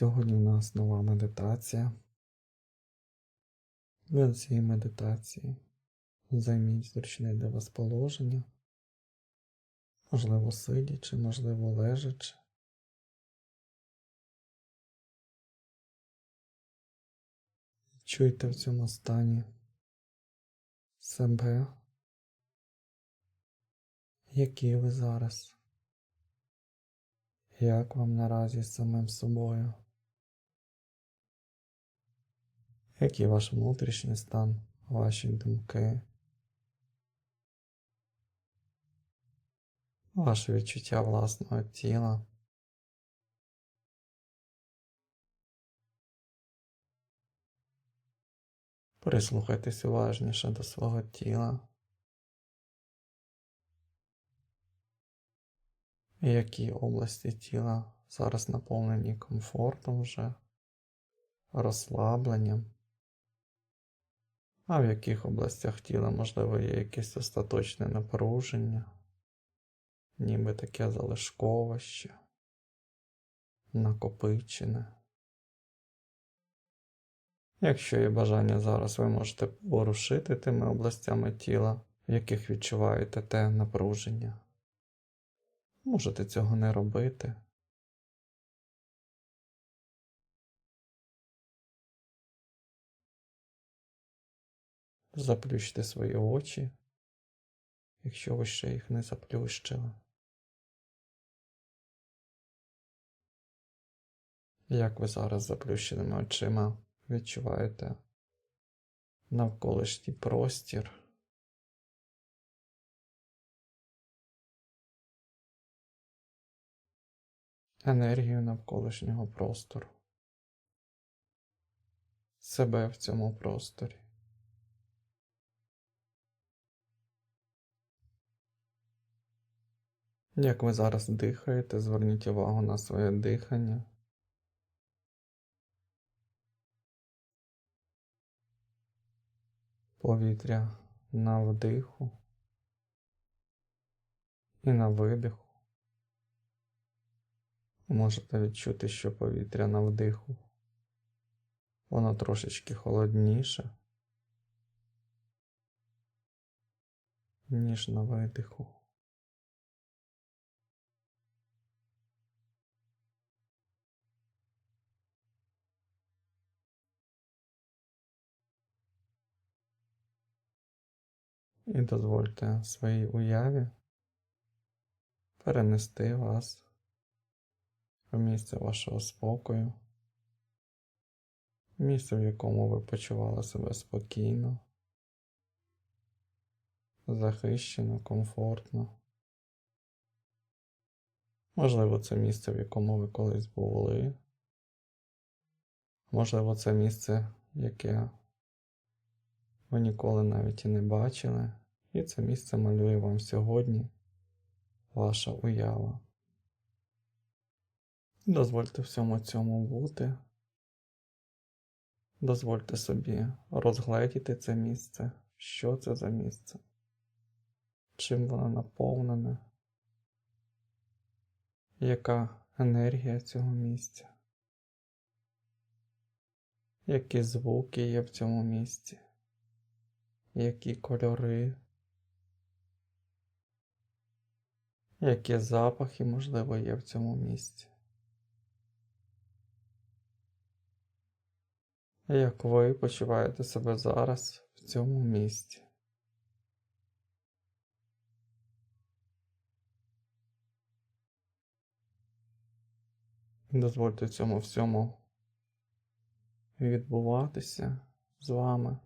Сьогодні в нас нова медитація. Для цієї медитації займіть зручне для вас положення, можливо, сидячи, можливо, лежачи. Чуйте в цьому стані себе, які ви зараз, як вам наразі з самим собою, який ваш внутрішній стан, ваші думки, ваше відчуття власного тіла. Прислухайтесь уважніше до свого тіла. Які області тіла зараз наповнені комфортом вже, розслабленням, а в яких областях тіла, можливо, є якесь остаточне напруження, ніби таке залишкове ще, накопичене. Якщо є бажання зараз, ви можете порушити тими областями тіла, в яких відчуваєте те напруження. Можете цього не робити. Заплющте свої очі, якщо ви ще їх не заплющили. Як ви зараз заплющеними очима відчуваєте навколишній простір? енергію навколишнього простору, себе в цьому просторі. Як ви зараз дихаєте, зверніть увагу на своє дихання. Повітря на вдиху і на видиху. Можете відчути, що повітря на вдиху. Воно трошечки холодніше, ніж на видиху. І дозвольте своїй уяві перенести вас в місце вашого спокою, місце, в якому ви почували себе спокійно, захищено, комфортно. Можливо, це місце, в якому ви колись були. Можливо, це місце, яке ви ніколи навіть і не бачили, і це місце малює вам сьогодні. Ваша уява. Дозвольте всьому цьому бути. Дозвольте собі розгледіти це місце, що це за місце, чим воно наповнене, яка енергія цього місця, які звуки є в цьому місці, які кольори, які запахи, можливо, є в цьому місці. Як ви почуваєте себе зараз в цьому місці? Дозвольте цьому всьому відбуватися з вами.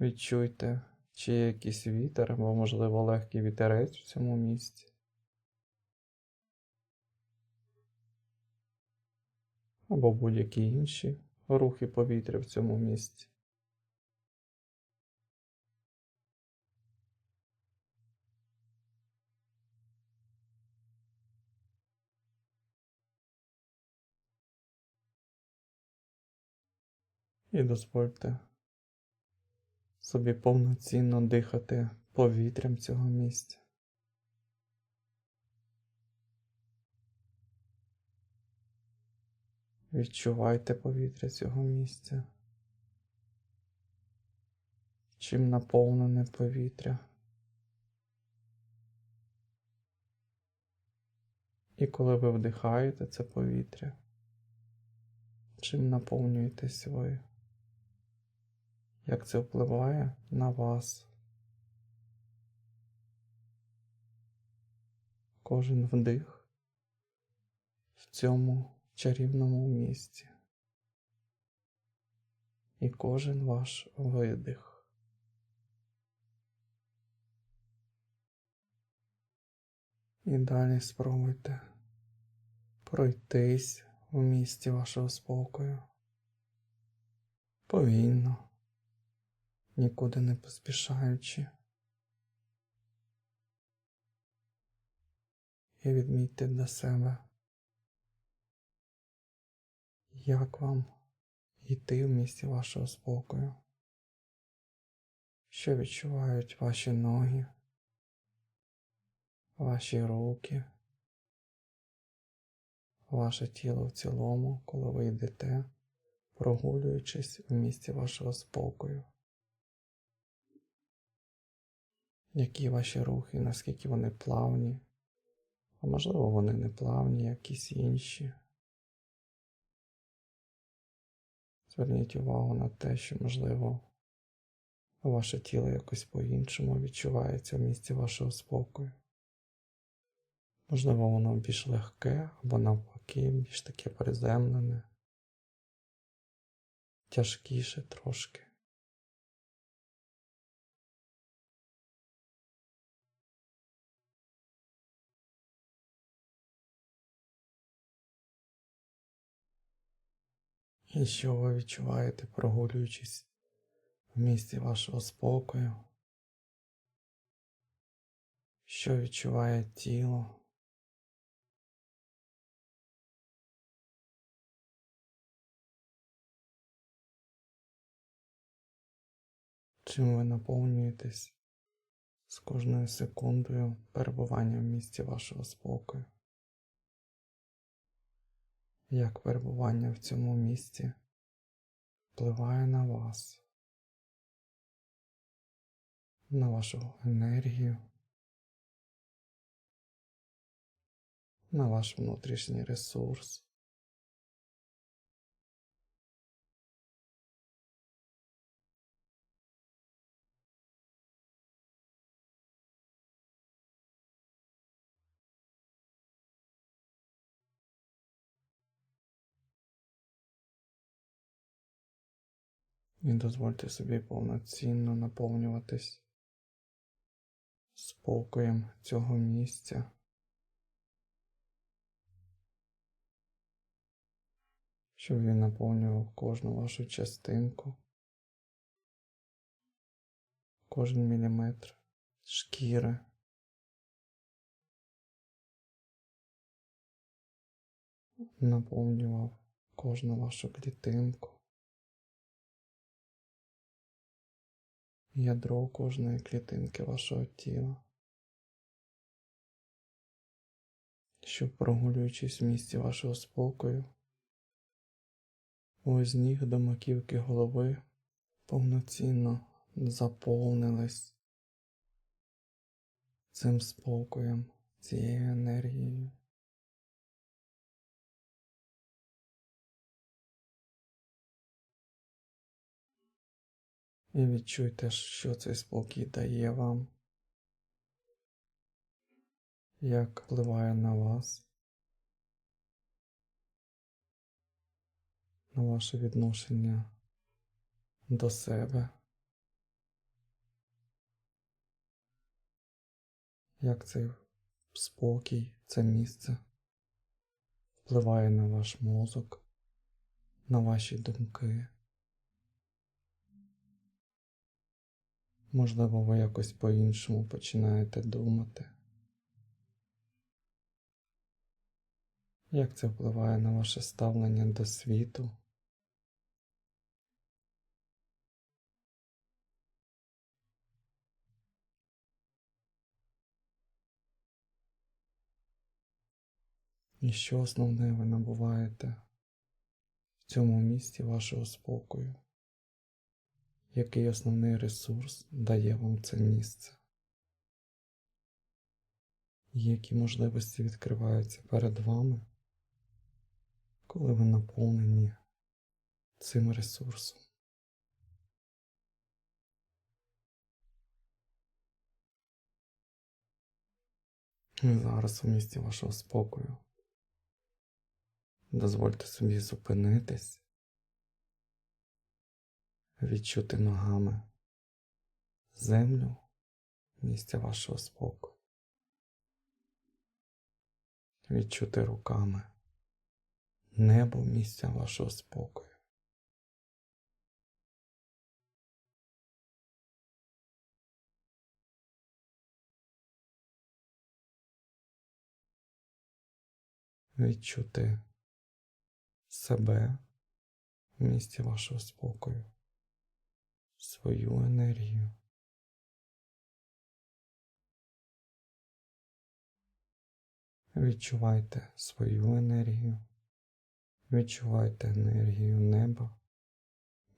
Відчуйте, чи якийсь вітер, або, можливо, легкий вітерець в цьому місці. або будь-які інші рухи повітря в цьому місці. І дозвольте собі повноцінно дихати повітрям цього місця. Відчувайте повітря цього місця. Чим наповнене повітря. І коли ви вдихаєте це повітря, чим наповнюєтесь ви? Як це впливає на вас? Кожен вдих в цьому чарівному місці. І кожен ваш видих. І далі спробуйте пройтись у місті вашого спокою. Повільно, нікуди не поспішаючи. І відмітьте для себе, як вам йти в місті вашого спокою, що відчувають ваші ноги, ваші руки, ваше тіло в цілому, коли ви йдете, прогулюючись в місті вашого спокою. Які ваші рухи, наскільки вони плавні, а можливо вони не плавні, якісь інші. Зверніть увагу на те, що, можливо, ваше тіло якось по-іншому відчувається в місці вашого спокою. Можливо, воно більш легке або навпаки, більш таке приземлене, тяжкіше трошки. І що ви відчуваєте, прогулюючись в місті вашого спокою? Що відчуває тіло? Чим ви наповнюєтесь з кожною секундою перебування в місті вашого спокою? Як перебування в цьому місці впливає на вас, на вашу енергію, на ваш внутрішній ресурс. І дозвольте собі повноцінно наповнюватись спокоєм цього місця. Щоб він наповнював кожну вашу частинку, кожен міліметр шкіри. Наповнював кожну вашу клітинку. Ядро кожної клітинки вашого тіла, щоб прогулюючись в місті вашого спокою, ось ніг до маківки голови повноцінно заповнились цим спокоєм, цією енергією. І відчуйте, що цей спокій дає вам, як впливає на вас, на ваше відношення до себе, як цей спокій, це місце впливає на ваш мозок, на ваші думки. Можливо, ви якось по-іншому починаєте думати. Як це впливає на ваше ставлення до світу? І що основне ви набуваєте в цьому місці вашого спокою? Який основний ресурс дає вам це місце? Які можливості відкриваються перед вами, коли ви наповнені цим ресурсом? Зараз у місці вашого спокою. Дозвольте собі зупинитись, відчути ногами землю місця вашого спокою, відчути руками небо місця вашого спокою. Відчути себе в місці вашого спокою, свою енергію. Відчувайте свою енергію, відчувайте енергію неба,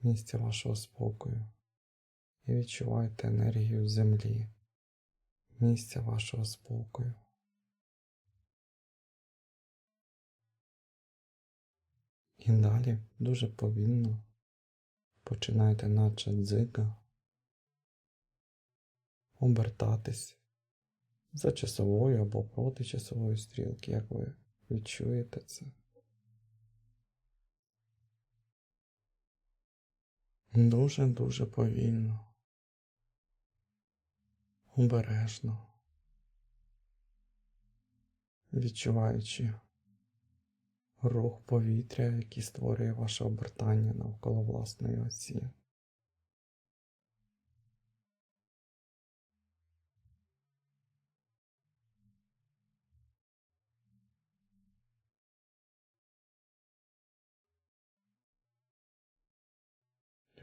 місця вашого спокою, і відчувайте енергію землі, місця вашого спокою. І далі дуже повільно починайте, наче дзига, обертатись за часовою або проти часової стрілки, як ви відчуєте це. Дуже-дуже повільно, обережно, відчуваючи рух повітря, який створює ваше обертання навколо власної осі.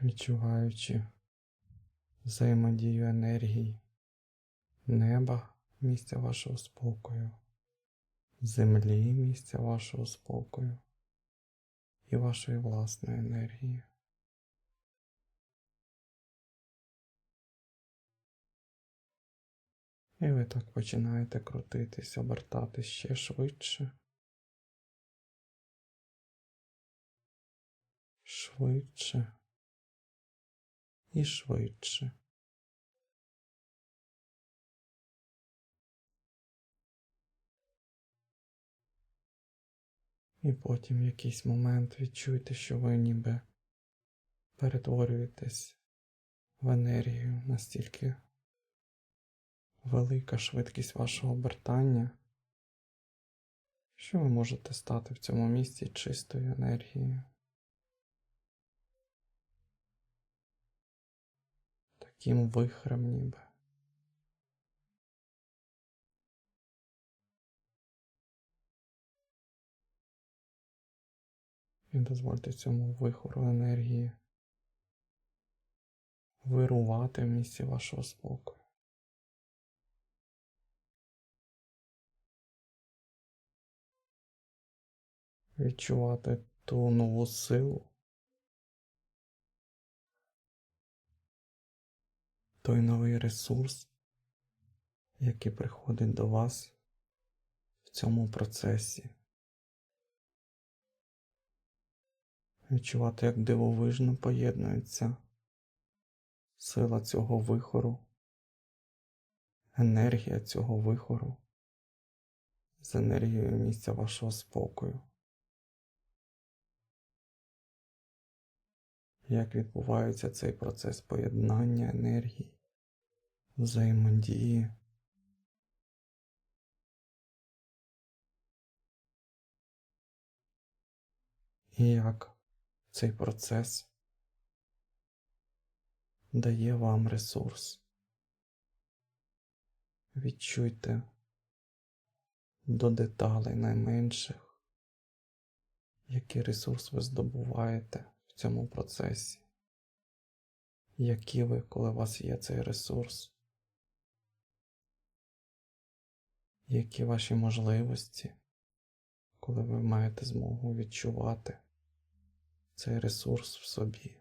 Відчуваючи взаємодію енергії неба, місця вашого спокою землі місця вашого спокою і вашої власної енергії. І ви так починаєте крутитись, обертатись ще швидше. Швидше і швидше. І потім в якийсь момент відчуйте, що ви ніби перетворюєтесь в енергію настільки велика швидкість вашого обертання, що ви можете стати в цьому місці чистою енергією. Таким вихрем ніби. І дозвольте цьому вихору енергії вирувати в місці вашого спокою. Відчувати ту нову силу, той новий ресурс, який приходить до вас в цьому процесі. Відчувати, як дивовижно поєднується сила цього вихору, енергія цього вихору з енергією місця вашого спокою. Як відбувається цей процес поєднання енергії, взаємодії. І як цей процес дає вам ресурс. Відчуйте до деталей найменших, який ресурс ви здобуваєте в цьому процесі, які ви, коли у вас є цей ресурс, які ваші можливості, коли ви маєте змогу відчувати цей ресурс в собі.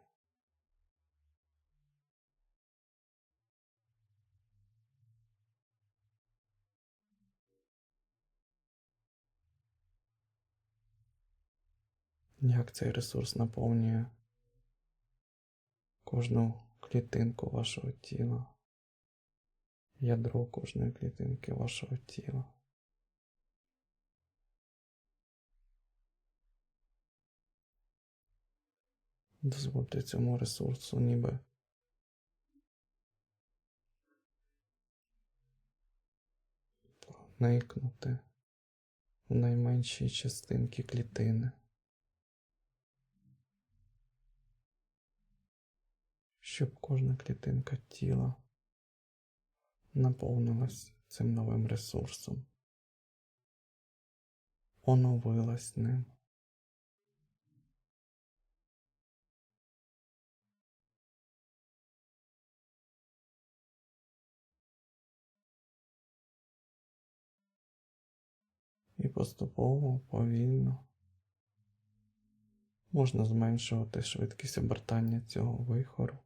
Як цей ресурс наповнює кожну клітинку вашого тіла, ядро кожної клітинки вашого тіла. Дозвольте цьому ресурсу ніби проникнути в найменші частинки клітини. Щоб кожна клітинка тіла наповнилась цим новим ресурсом, оновилась ним. І поступово, повільно можна зменшувати швидкість обертання цього вихору,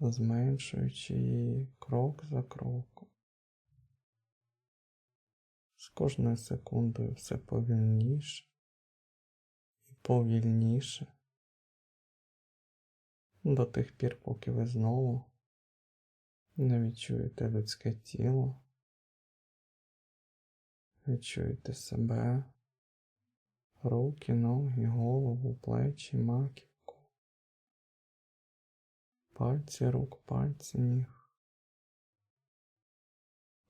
зменшуючи її крок за кроком. З кожною секундою все повільніше і повільніше до тих пір, поки ви знову не відчуєте людське тіло. Відчуєте себе, руки, ноги, голову, плечі, маківку, пальці рук, пальці ніг.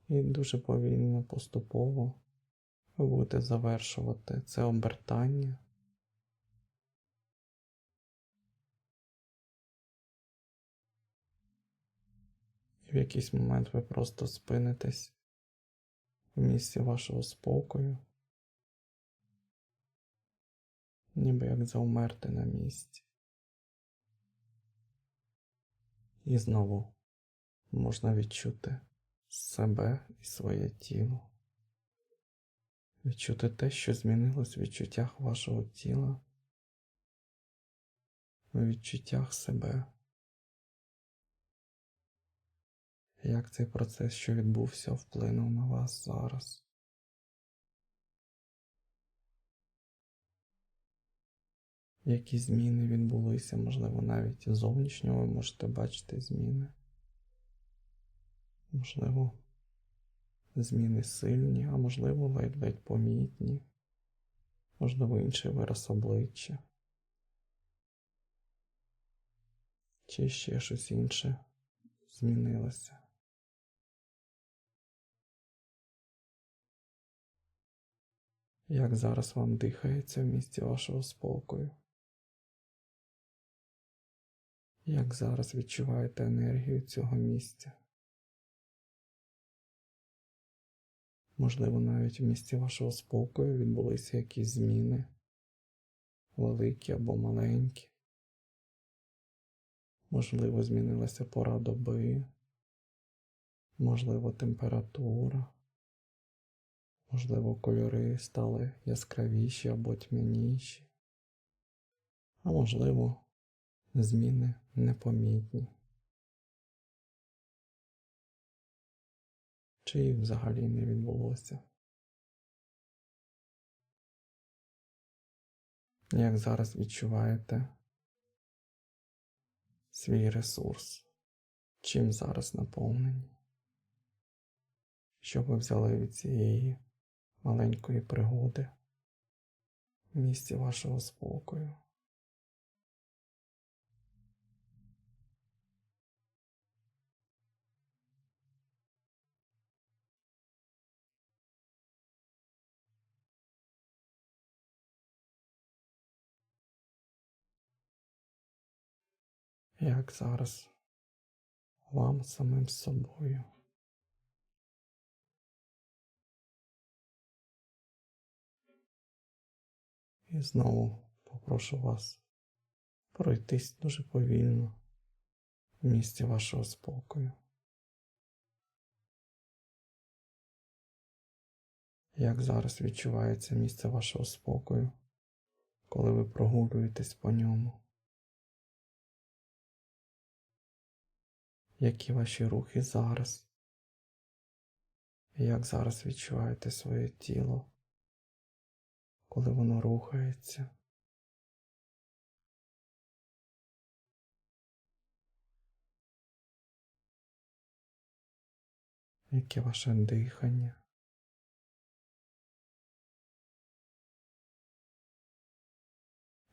І дуже повільно, поступово ви будете завершувати це обертання. І в якийсь момент ви просто спинитесь в місці вашого спокою, ніби як завмерти на місці. І знову можна відчути себе і своє тіло, відчути те, що змінилось в відчуттях вашого тіла, в відчуттях себе. Як цей процес, що відбувся, вплинув на вас зараз? Які зміни відбулися, можливо, навіть зовнішньо ви можете бачити зміни. Можливо, зміни сильні, а можливо, ледь-ледь помітні, можливо, інший вираз обличчя. Чи ще щось інше змінилося. Як зараз вам дихається в місці вашого спокою? Як зараз відчуваєте енергію цього місця? Можливо, навіть в місці вашого спокою відбулися якісь зміни, великі або маленькі. Можливо, змінилася пора доби, можливо, температура. Можливо, кольори стали яскравіші або тьмяніші, а можливо, зміни непомітні. Чи взагалі не відбулося? Як зараз відчуваєте свій ресурс? Чим зараз наповнені? Що ви взяли від цієї? Маленької пригоди в місці вашого спокою. Як зараз вам самим собою? І знову попрошу вас пройтись дуже повільно в місці вашого спокою. Як зараз відчувається місце вашого спокою коли ви прогулюєтесь по ньому. Які ваші рухи зараз? Як зараз відчуваєте своє тіло, коли воно рухається? Яке ваше дихання?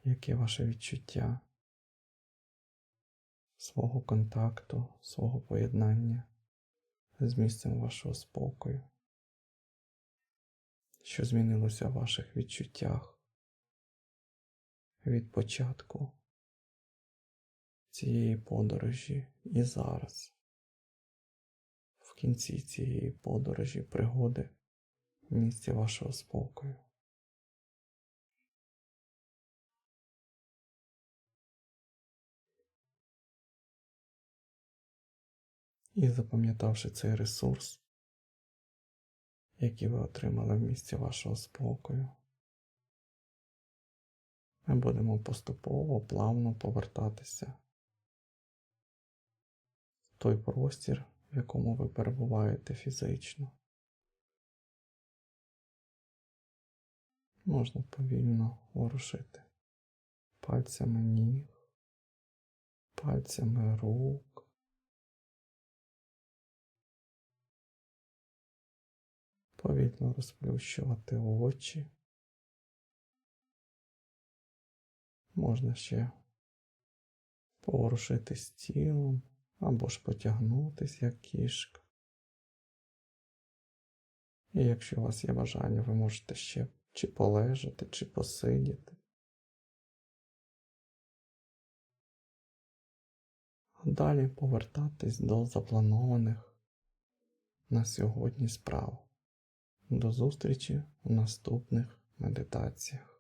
Яке ваше відчуття свого контакту, свого поєднання з місцем вашого спокою? Що змінилося в ваших відчуттях від початку цієї подорожі і зараз? в кінці цієї подорожі пригоди в місці вашого спокою. І запам'ятавши цей ресурс, який ви отримали в місці вашого спокою, ми будемо поступово плавно повертатися в той простір, в якому ви перебуваєте фізично. Можна повільно ворушити пальцями ніг, пальцями рук. Повільно розплющувати очі. Можна ще поворушитись тілом або ж потягнутись, як кішка. І якщо у вас є бажання, ви можете ще чи полежати, чи посидіти. Далі повертатись до запланованих на сьогодні справ. До зустрічі у наступних медитаціях.